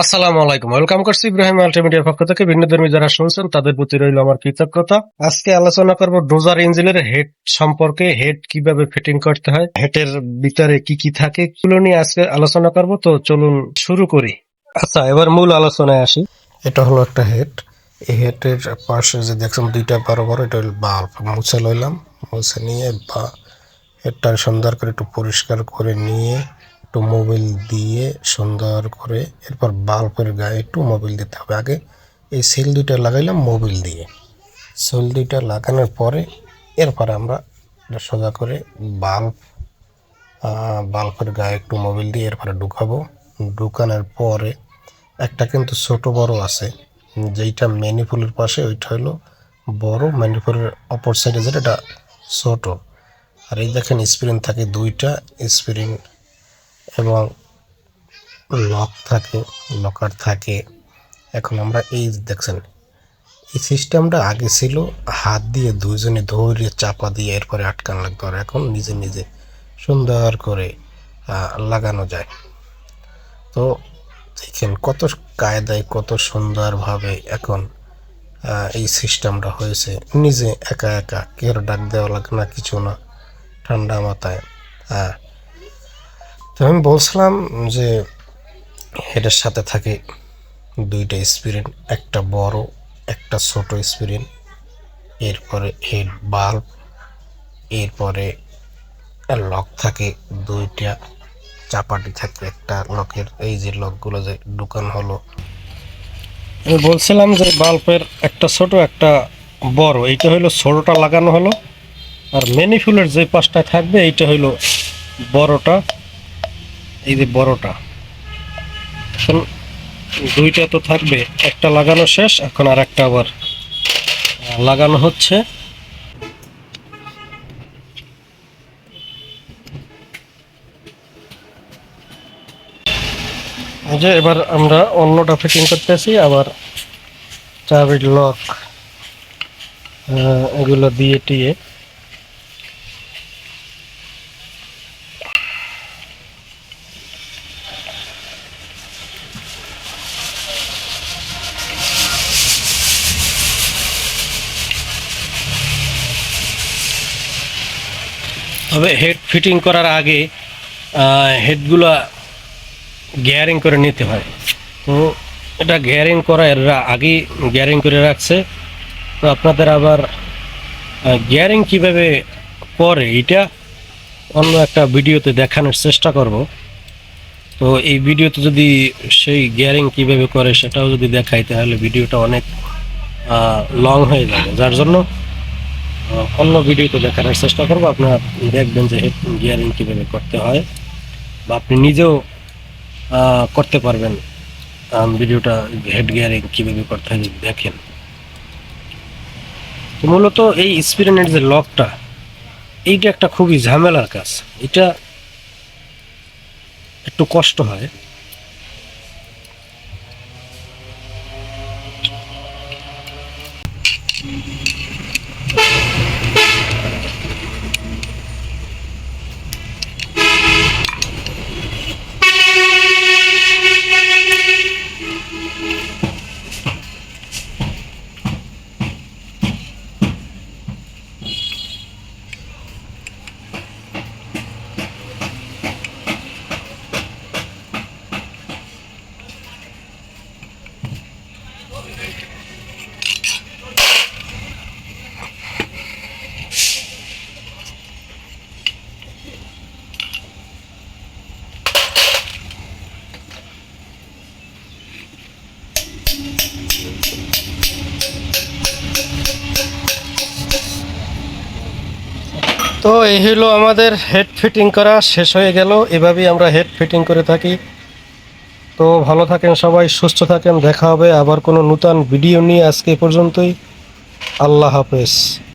আসসালামু আলাইকুম। ওয়েলকাম করছি ইব্রাহিম আলটিমিডিয়ার পক্ষ থেকে। ভিন্ন ধর্মী যারা শুনছেন, তাদের প্রতি রইল আমার কৃতজ্ঞতা। আজকে আলোচনা করব ডোজার ইঞ্জিনের হেড সম্পর্কে। হেড কীভাবে ফিটিং করতে হয়? হেডের ভিতরে কি কি থাকে? এগুলো নিয়ে আজকে আলোচনা করব। তো চলুন শুরু করি। আচ্ছা এবার মূল আলোচনায় আসি। এটা হলো একটা হেড এই হেডের পাশে যে দেখছেন, দুইটা বড় বড়, এটা হলো বাল্ব মুছে লইলাম। মুছে নিয়ে বা হেডটা সুন্দর করে একটু পরিষ্কার করে নিয়ে একটু মোবিল দিয়ে সুন্দর করে, এরপর বাল্বের গায়ে একটু মোবিল দিতে হবে। আগে এই সেল দুইটা লাগাইলাম মোবিল দিয়ে। সেল দুইটা লাগানোর পরে এরপরে আমরা এটা সোজা করে বাল্ব বাল্বের গায়ে একটু মোবিল দিয়ে এরপরে ঢুকাবো। ঢুকানোর পরে একটা কিন্তু ছোট বড় আছে, যেইটা ম্যানিপুলের পাশে, ওইটা হলো বড়। ম্যানিপুলের অপর সাইডে যেটা, এটা ছোট। আর এই দেখেন স্প্রিং থাকে দুইটা স্প্রিং এবং লক থাকে লকার থাকে। এখন আমরা এই দেখছেন, এই সিস্টেমটা আগে ছিল, হাত দিয়ে দুইজনে ধরে চাপা দিয়ে এরপরে আটকান লাগতো, আর এখন নিজে নিজে সুন্দর করে লাগানো যায়। তো দেখেন কত কায়দায়, কত সুন্দরভাবে এখন এই সিস্টেমটা হয়েছে। নিজে একা একা, কেউ ডাক দেওয়া লাগে না, কিছু না, ঠান্ডা মাথায় হ্যাঁ তো আমি বলছিলাম যে হেডের সাথে থাকে দুইটা স্প্রিন একটা বড়, একটা ছোট স্প্রিন এরপরে হেড বাল্ব এরপরে লক থাকে, দুইটা চাপাটি থাকে একটা লকের এই যে লকগুলো যে দোকান হলো। আমি বলছিলাম যে বাল্বের একটা ছোট, একটা বড়, এইটা হইল ছোটটা লাগানো হলো। আর ম্যানিফুলের যে পাশটায় থাকবে, এইটা হইল বড়টা। এই যে বড়টা। এখন দুইটা তো থাকবে, একটা লাগানো শেষ, এখন আর একটা আবার লাগানো হচ্ছে। যে এবার আমরা অন্যটা ফিটিং করতেছি, আবার চাবির লক এগুলো দিয়ে টিয়ে। তবে হেড ফিটিং করার আগে হেডগুলো গিয়ারিং করে নিতে হয়। তো এটা গিয়ারিং করা এরা আগেই গিয়ারিং করে রাখছে। তো আপনাদের আবার গিয়ারিং কীভাবে করে, এটা অন্য একটা ভিডিওতে দেখানোর চেষ্টা করব। তো এই ভিডিওতে যদি সেই গিয়ারিং কীভাবে করে সেটাও যদি দেখাই, তাহলে ভিডিওটা অনেক লং হয়ে যাবে। যার জন্য অন্য ভিডিওতে দেখানোর চেষ্টা করব। আপনারা দেখবেন যে হেড গিয়ারিং কীভাবে করতে হয় বা আপনি নিজেও করতে পারবেন। ভিডিওটা হেড গিয়ারিং কীভাবে করতে হয় দেখেন। মূলত এই স্পিরিনের যে লকটা, এইটা একটা খুবই ঝামেলার কাজ। এটা একটু কষ্ট হয়। তো এই হলো আমাদের হেড ফিটিং করা, শেষ হয়ে গেল। এভাবেই আমরা হেড ফিটিং করে থাকি। তো ভালো থাকেন সবাই, সুস্থ থাকেন। দেখা হবে আবার কোনো নূতন ভিডিও নিয়ে আজকে পর্যন্তই। আল্লাহ হাফেজ।